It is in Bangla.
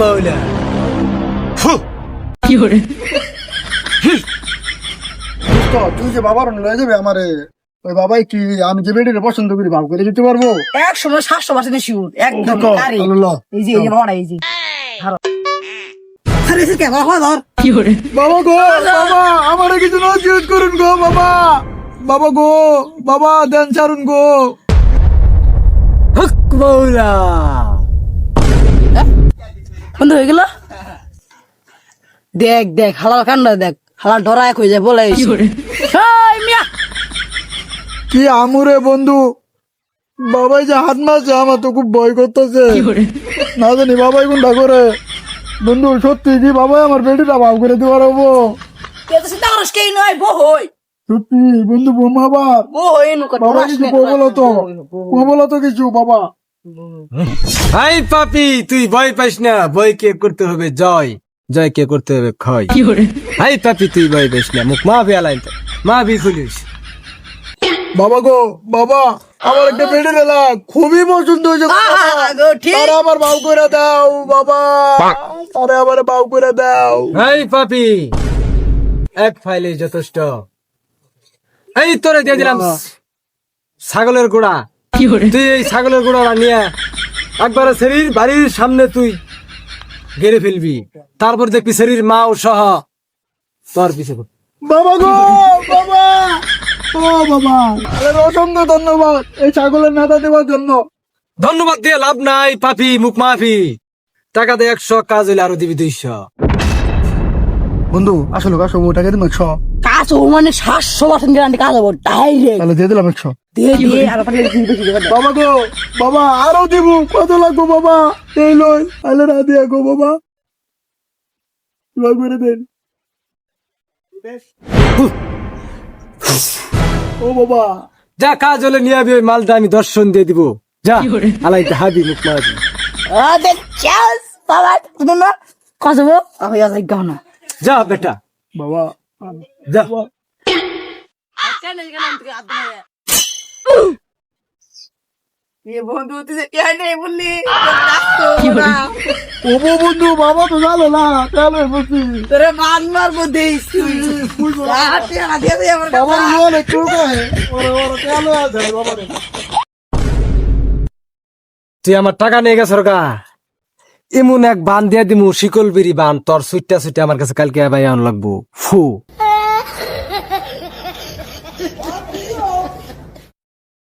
মৌলা তো তুই যে বাবার লয়ে যাবে আমারে ওই বাবাই কি আমি যে বেডিরে পছন্দ করি ভাব করে দিতে পারব? এক সময় সাতশো পার্সেন্ট শিওর একদম দেখো, আরে, তাহলে ল। এই যে এই যে বাবা এই যে। হারো। আরে এসে কে বাবা গো বাবা আমারে কিছু নজিরত করুন গো বাবা। বাবা গো বাবা দেন ছাড়ুন গো। হক মৌলা। বন্ধ হয়ে গেল? দেখ দেখ হালার কান্ড দেখ হালার ডরা এক হয়ে যায় বলে। কি আমুরে বন্ধু? বাবাই যে হাত মারছে আমার তো খুব ভয় করতেছে। না জানি বাবাই কোনটা করে। বন্ধু সত্যি কি বাবাই আমার বেটিটা ভাব করে দিতে পারব কে তো চিন্তা করিস কেই নয় বো সত্যি বন্ধু বোমা আবার বো হই নুকা বাবা কিছু বলো তো। বলো তো কিছু বাবা। হাই পাপি তুই ভয় পাইস না ভয় কে করতে হবে? জয়। জয় কে করতে হবে? ক্ষয়। হাই পাপি তুই ভয় পাইস না মুখ মা ভি আলাইন মা ভি খুলিস বাবা গো বাবা আমার একটা বেডি রেলা খুবই পছন্দ হয়েছে। গো বাবা। আহা, গো, ঠিক। তারা আমার বাউ করে দাও বাবা। তারা আমার বাউ করে দাও। হাই পাপি এক ফাইলে যথেষ্ট। এই তোরে দিয়ে দিলাম ছাগলের গোড়া। তুই এই ছাগলের গোড়া নিয়ে একবারে শরীর বাড়ির সামনে তুই গেড়ে ফেলবি। তারপর দেখবি শরীর মা ও সহ তোর পিছে। বাবা গো বাবা! ও বাবা! অসংখ্য ধন্যবাদ এই ছাগলের নাতা দেওয়ার জন্য। ধন্যবাদ দিয়ে লাভ নাই পাপি মুখ মাফি। টাকা দিয়ে একশো কাজ হইলে আরও দিবি দুইশো। বন্ধু আসলে কাজ হব টাকা দিম একশো। কাজ ও মানে সাতশো পার্সেন্ট গ্যারান্টি কাজ হব ডাইরেক্ট তাহলে দিয়ে দিলাম একশো। দিয়ে দিয়ে আর। বাবা গো বাবা আরও দিব। কত লাগবো বাবা? এই লই আলে না দিয়া গো বাবা। দেন। ও বাবা। যা কাজ হলে নিয়ে আবি ওই মালটা আমি দর্শন দিয়ে দিব। যা আলাইতে হাবি মুখ মারবি। আরে চাস বাবা তুমি না কাজ হব আমি আর যাই গাও না। যা বেটা। বাবা বন্ধু তুই নেই বললি ও বন্ধু বাবা তো জানো না তাহলে বলছি তোরে মান মারবো আমার বাবার ওরে ওরে আছে বাবা তুই আমার টাকা নিয়ে গেছ এমন এক বান দিয়া দিমু, শিকল বিড়ি বান, তোর সুইটা সুইটা আমার কাছে কালকে ভাই আন লাগবো ফু।